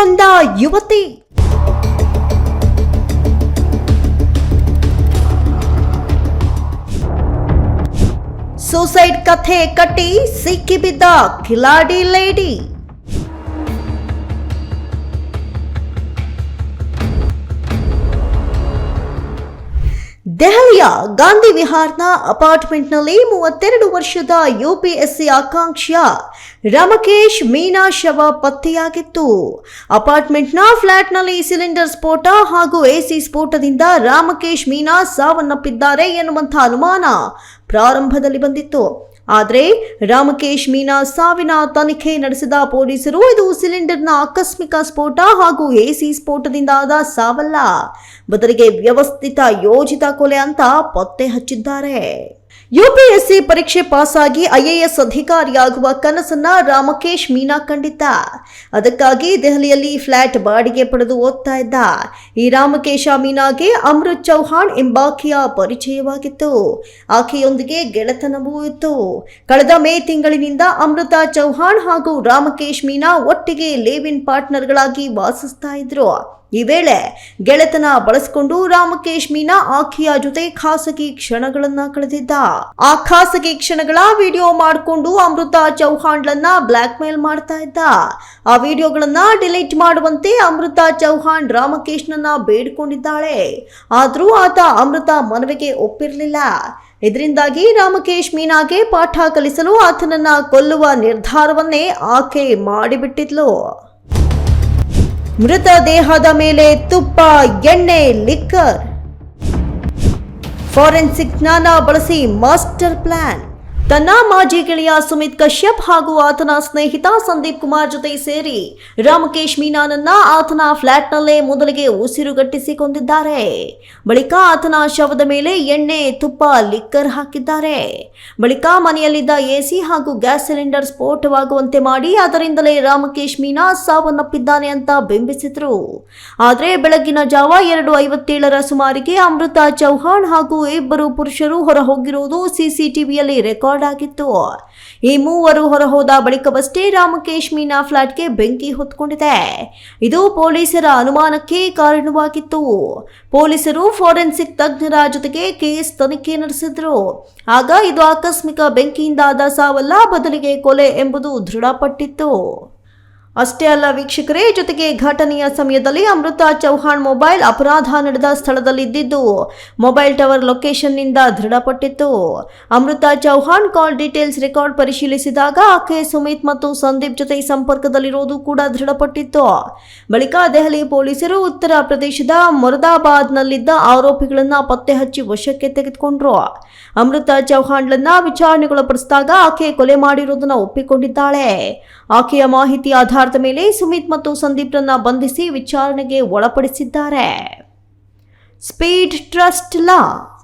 ಕೊಂದ ಯುವತಿ. ಸೂಸೈಡ್ ಕಥೆ ಕಟ್ಟಿ ಸಿಕ್ಕಿಬಿದ್ದ ಕಿಲಾಡಿ ಲೇಡಿ. ದೆಹಲಿಯ ಗಾಂಧಿ ವಿಹಾರ್ನ ಅಪಾರ್ಟ್ಮೆಂಟ್ನಲ್ಲಿ ಮೂವತ್ತೆರಡು ವರ್ಷದ ಯುಪಿಎಸ್ಸಿ ಆಕಾಂಕ್ಷಿಯ ರಮಕೇಶ್ ಮೀನಾ ಶವ ಪತ್ತೆಯಾಗಿತ್ತು. ಅಪಾರ್ಟ್ಮೆಂಟ್ನ ಫ್ಲಾಟ್ನಲ್ಲಿ ಸಿಲಿಂಡರ್ ಸ್ಫೋಟ ಹಾಗೂ ಎಸಿ ಸ್ಫೋಟದಿಂದ ರಾಮಕೇಶ್ ಮೀನಾ ಸಾವನ್ನಪ್ಪಿದ್ದಾರೆ ಎನ್ನುವಂಥ ಅನುಮಾನ ಪ್ರಾರಂಭದಲ್ಲಿ ಬಂದಿತ್ತು. ಆದರೆ ರಾಮಕೇಶ್ ಮೀನಾ ಸಾವಿನ ತನಿಖೆ ನಡೆಸಿದ ಪೊಲೀಸರು ಇದು ಸಿಲಿಂಡರ್ನ ಆಕಸ್ಮಿಕ ಸ್ಫೋಟ ಹಾಗೂ ಎಸಿ ಸ್ಫೋಟದಿಂದಾದ ಸಾವಲ್ಲ. ಬದಲಿಗೆ ವ್ಯವಸ್ಥಿತ ಯೋಜಿತ ಕೊಲೆ ಅಂತ ಪತ್ತೆ ಹಚ್ಚಿದ್ದಾರೆ. ಯುಪಿಎಸ್ಸಿ ಪರೀಕ್ಷೆ ಪಾಸಾಗಿ ಐಎಎಸ್ ಅಧಿಕಾರಿಯಾಗುವ ಕನಸನ್ನ ರಾಮಕೇಶ್ ಮೀನಾ ಕಂಡಿದ್ದ ಅದಕ್ಕಾಗಿ ದೆಹಲಿಯಲ್ಲಿ ಫ್ಲಾಟ್ ಬಾಡಿಗೆ ಪಡೆದು ಓದ್ತಾ ಇದ್ದ. ಈ ರಾಮಕೇಶ ಮೀನಾಗೆ ಅಮೃತ್ ಚೌಹಾಣ್ ಎಂಬಾಕೆಯ ಪರಿಚಯವಾಗಿತ್ತು. ಆಕೆಯೊಂದಿಗೆ ಗೆಳೆತನವೂ ಇತ್ತು. ಕಳೆದ ಮೇ ತಿಂಗಳಿನಿಂದ ಅಮೃತ ಚೌಹಾಣ್ ಹಾಗೂ ರಾಮಕೇಶ್ ಮೀನಾ ಒಟ್ಟಿಗೆ ಲೇವಿನ್ ಪಾರ್ಟ್ನರ್ಗಳಾಗಿ ವಾಸಿಸ್ತಾ ಇದ್ರು. ಈ ವೇಳೆ ಗೆಳೆತನ ಬಳಸಿಕೊಂಡು ರಾಮಕೇಶ್ ಮೀನಾ ಆಕೆಯ ಜೊತೆ ಖಾಸಗಿ ಕ್ಷಣಗಳನ್ನ ಕಳೆದಿದ್ದ. ಆ ಖಾಸಗಿ ಕ್ಷಣಗಳ ವಿಡಿಯೋ ಮಾಡಿಕೊಂಡು ಅಮೃತ ಚೌಹಾಣ್ಲನ್ನ ಬ್ಲಾಕ್ ಮೇಲ್ ಮಾಡ್ತಾ ಇದ್ದ. ಆ ವಿಡಿಯೋಗಳನ್ನ ಡಿಲೀಟ್ ಮಾಡುವಂತೆ ಅಮೃತ ಚೌಹಾಣ್ ರಾಮಕೇಶ್ನನ್ನ ಬೇಡಿಕೊಂಡಿದ್ದಾಳೆ. ಆದರೂ ಆತ ಅಮೃತ ಮನವಿಗೆ ಒಪ್ಪಿರಲಿಲ್ಲ. ಇದರಿಂದಾಗಿ ರಾಮಕೇಶ್ ಮೀನಾಗೆ ಪಾಠ ಕಲಿಸಲು ಆತನನ್ನ ಕೊಲ್ಲುವ ನಿರ್ಧಾರವನ್ನೇ ಆಕೆ ಮಾಡಿಬಿಟ್ಟಿದ್ಲು. ಮೃತ ದೇಹದ ಮೇಲೆ ತುಪ್ಪ ಎಣ್ಣೆ ಲಿಕ್ಕರ್ ಫಾರೆನ್ಸಿಕ್ ಜ್ಞಾನ ಬಳಸಿ ಮಾಸ್ಟರ್ ಪ್ಲಾನ್ ತನ್ನ ಮಾಜಿ ಗೆಳೆಯ ಸುಮಿತ್ ಕಶ್ಯಪ್ ಹಾಗೂ ಆತನ ಸ್ನೇಹಿತ ಸಂದೀಪ್ ಕುಮಾರ್ ಜೊತೆ ಸೇರಿ ರಾಮಕೇಶ್ ಮೀನಾನನ್ನ ಆತನ ಫ್ಲಾಟ್ನಲ್ಲೇ ಮೊದಲಿಗೆ ಉಸಿರುಗಟ್ಟಿಸಿಕೊಂಡಿದ್ದಾರೆ ಬಳಿಕ ಆತನ ಶವದ ಮೇಲೆ ಎಣ್ಣೆ, ತುಪ್ಪ, ಲಿಕ್ಕರ್ ಹಾಕಿದ್ದಾರೆ. ಬಳಿಕ ಮನೆಯಲ್ಲಿದ್ದ ಎಸಿ ಹಾಗೂ ಗ್ಯಾಸ್ ಸಿಲಿಂಡರ್ ಸ್ಫೋಟವಾಗುವಂತೆ ಮಾಡಿ ಅದರಿಂದಲೇ ರಾಮಕೇಶ್ ಮೀನಾ ಸಾವನ್ನಪ್ಪಿದ್ದಾನೆ ಅಂತ ಬಿಂಬಿಸಿದ್ರು. ಆದರೆ ಬೆಳಗಿನ ಜಾವ ಎರಡು ಐವತ್ತೇಳರ ಸುಮಾರಿಗೆ ಅಮೃತ ಚೌಹಾಣ್ ಹಾಗೂ ಇಬ್ಬರು ಪುರುಷರು ಹೊರ ಹೋಗಿರುವುದು ಸಿಸಿಟಿವಿಯಲ್ಲಿ ರೆಕಾರ್ಡ್ ಆಗಿತ್ತು ಈ ಮೂವರು ಹೊರಹೋದ ಬಳಿಕವಷ್ಟೇ ರಾಮಕೇಶ್ ಮೀನಾ ಫ್ಲಾಟ್ಗೆ ಬೆಂಕಿ ಹೊತ್ಕೊಂಡಿದೆ. ಇದು ಪೊಲೀಸರ ಅನುಮಾನಕ್ಕೆ ಕಾರಣವಾಗಿತ್ತು. ಪೊಲೀಸರು ಫೋರೆನ್ಸಿಕ್ ತಜ್ಞರ ಜೊತೆಗೆ ಕೇಸ್ ತನಿಖೆ ನಡೆಸಿದ್ರು. ಆಗ ಇದು ಆಕಸ್ಮಿಕ ಬೆಂಕಿಯಿಂದಾದ ಸಾವಲ್ಲ, ಬದಲಿಗೆ ಕೊಲೆ ಎಂಬುದು ದೃಢಪಟ್ಟಿತ್ತು. ಅಷ್ಟೇ ಅಲ್ಲ ವೀಕ್ಷಕರೇ, ಜೊತೆಗೆ ಘಟನೆಯ ಸಮಯದಲ್ಲಿ ಅಮೃತ ಚೌಹಾಣ್ ಮೊಬೈಲ್ ಅಪರಾಧ ನಡೆದ ಸ್ಥಳದಲ್ಲಿದ್ದಿದ್ದು, ಮೊಬೈಲ್ ಟವರ್ ಲೊಕೇಶನ್ನಿಂದ ದೃಢಪಟ್ಟಿತ್ತು. Amrita Chauhan call details record ಪರಿಶೀಲಿಸಿದಾಗ ಆಕೆ ಸುಮಿತ್ ಮತ್ತು ಸಂದೀಪ್ ಜೊತೆ ಸಂಪರ್ಕದಲ್ಲಿರುವುದು ಕೂಡ ದೃಢಪಟ್ಟಿತ್ತು. ಬಳಿಕ ದೆಹಲಿ ಪೊಲೀಸರು ಉತ್ತರ ಪ್ರದೇಶದ ಮೊರದಾಬಾದ್ನಲ್ಲಿದ್ದ ಆರೋಪಿಗಳನ್ನು ಪತ್ತೆ ಹಚ್ಚಿ ವಶಕ್ಕೆ ತೆಗೆದುಕೊಂಡ್ರು. ಅಮೃತ ಚೌಹಾಣ್ಲನ್ನ ವಿಚಾರಣೆಗೊಳಪಡಿಸಿದಾಗ ಆಕೆ ಕೊಲೆ ಮಾಡಿರುವುದನ್ನು ಒಪ್ಪಿಕೊಂಡಿದ್ದಾಳೆ. ಆಕೆಯ ಮಾಹಿತಿ ಆಧಾರದ ಮೇಲೆ ಸುಮಿತ್ ಮತ್ತು ಸಂದೀಪ್ರನ್ನ ಬಂಧಿಸಿ ವಿಚಾರಣೆಗೆ ಒಳಪಡಿಸಿದ್ದಾರೆ. ಸ್ಪೀಡ್ ಟ್ರಸ್ಟ್ ಲಾ